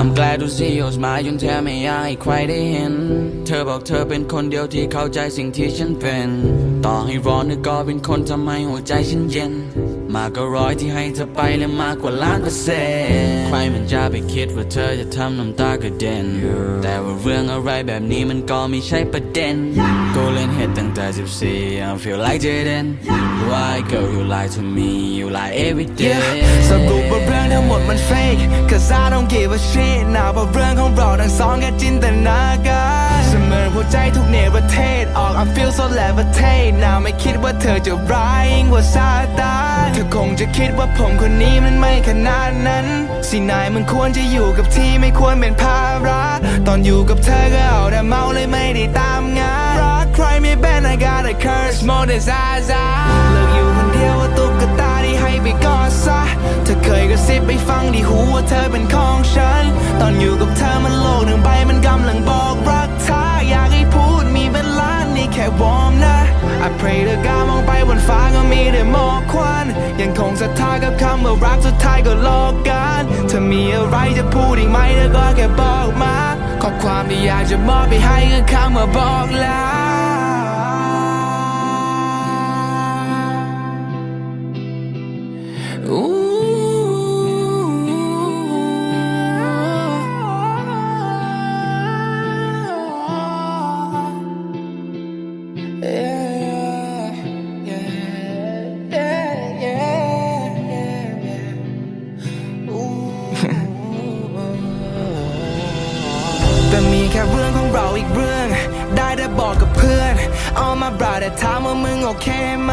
I'm glad to see your smile จนแทบไม่อยากให้ใครได้เห็น เธอบอกเธอเป็นคนเดียวที่เข้าใจสิ่งที่ฉันเป็น ต่อให้ร้อนเธอก็เป็นคนทำให้หัวใจฉันเย็น มากกว่าร้อยที่ให้เธอไปและมากกว่าล้านเปอร์เซ็นต์ใครมันจะไปคิดว่าเธอจะทำน้ำตากระเด็น แต่ว่าเรื่องอะไรแบบนี้มันก็ไม่ใช่ประเด็น กูเล่นเฮดตั้งแต่ 14 I feel like Jaden Why girl you lie to me you lie every day สรุปว่าเรื่องทั้งหมดมัน fake Cause I don't give a shit นะว่าเรื่องของเราทั้งสองแค่จินตนาการเส มอหัวใจทุกเนประเทศ ออก I feel so levitate นะไม่คิดว่าเธอจะร้ายยิ่งกว่าซาตานเธอคงจะคิดว่าผมคนนี้มันไม่ขนาดนั้น สินายมันควรจะอยู่กับที่ไม่ควรเป็นภาระตอนอยู่กับเธอก็เอาแต่เมาเลยไม่ได้ตามงานรักใครไม่เป็น I got a curse more than Zaza เลิกอยู่คนเดียวว่าตุ๊กตาที่ให้ไปกอดซะเธอเคยกระซิบไปฟังที่หูว่าเธอเป็นของฉัน ตอนอยู่กับเธอมันโลกหนึ่งใบมันกำลังบอกรัก ค่วอร์มนะ I pray to God มองไปบนฟ้าก็มีแต่หมอกควัน ยังคงศรัทธากับคำว่ารักสุดท้ายก็โลกกันเธอมีอะไรจะพูดอีกไหมเธอก็แค่บอกมาข้อความที่อยากจะมอบไปให้คือคำว่าบอกลา แต่มีแค่เรื่องของเราอีกเรื่อง ได้แต่บอกกับเพื่อนเอามาบราแต่ถามว่ามึงโอเคไหม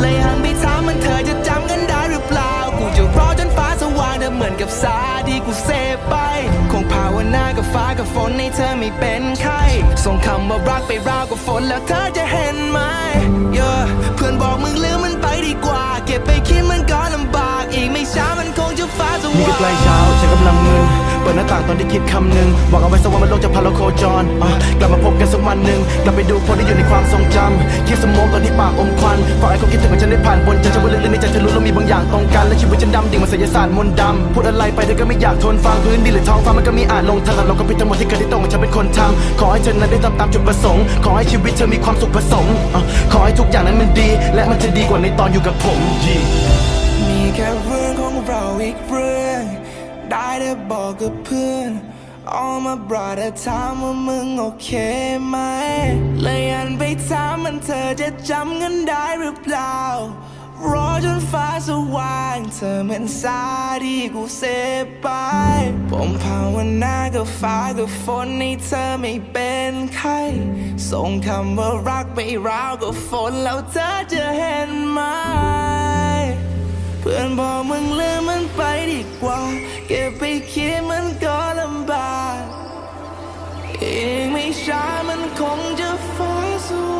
เลยหันไปถามมันเธอจะจำกันได้หรือเปล่า กูจะรอจนฟ้าสว่างเธอเหมือนกับสาที่กูเสพไป คงภาวนากับฟ้ากับฝนให้เธอไม่เป็นไข้ส่งคำว่ารักไปราวกับฝนแล้วเธอจะเห็นไหม yeah เพื่อนบอกมึงลืมมันไปดีกว่า เก็บไปคิดมันก็ลำบาก อีกไม่ช้ามันคงจะฟ้าสว่างนี่ก็ใกล้เช้า เปิดหน้าต่างตอนที่คิดคำหนึ่งบอกเอาไว้สักวันมันโลกจะพาเราโคจรอะกลับมาพบกันสักวันหนึ่งกลับไปดูคนที่อยู่ในความทรงจำคิดสมองตอนที่ปากอมควันฝากไอ้คนคิดถึงของฉันได้ผ่านบนใจฉันว่าลึกๆในใจเธอรู้เรามีบางอย่างตรงกันและชีวิตฉันดำดิ่งเหมันศิลศาสตร์มนต์ดำพูดอะไรไปเธอก็ไม่อยากทนฟังพื้นดินหรือท้องฟ้ามันก็มีอ่านลงทางเราก็ผิดทั้งหมดที่เคยได้ตรงฉันเป็นคนทำขอให้เธอนั้นได้ทำตามจุดประสงค์ ขอให้ชีวิตเธอมีความสุขผสมอะขอให้ทุกอย่างนั้นมันดี และมันจะดีกว่าในตอนอยู่กับผมมีแค่เรื่องของเราอีกเรื่อง ได้แต่บอกกับเพื่อน All my brother ถามว่ามึงโอเคไหม เลยอันไปถามมันเธอจะจำกันได้หรือเปล่ารอจนฟ้าสว่างเธอเหมือนสาที่กูเสพไป ผมภาวนากับฟ้ากับฝนให้เธอไม่เป็นไข้ส่งคำว่ารักไปราวกับฝนแล้วเธอจะเห็นไหม เพื่อนบอก อีกไม่ช้ามันคงจะฟ้าสูย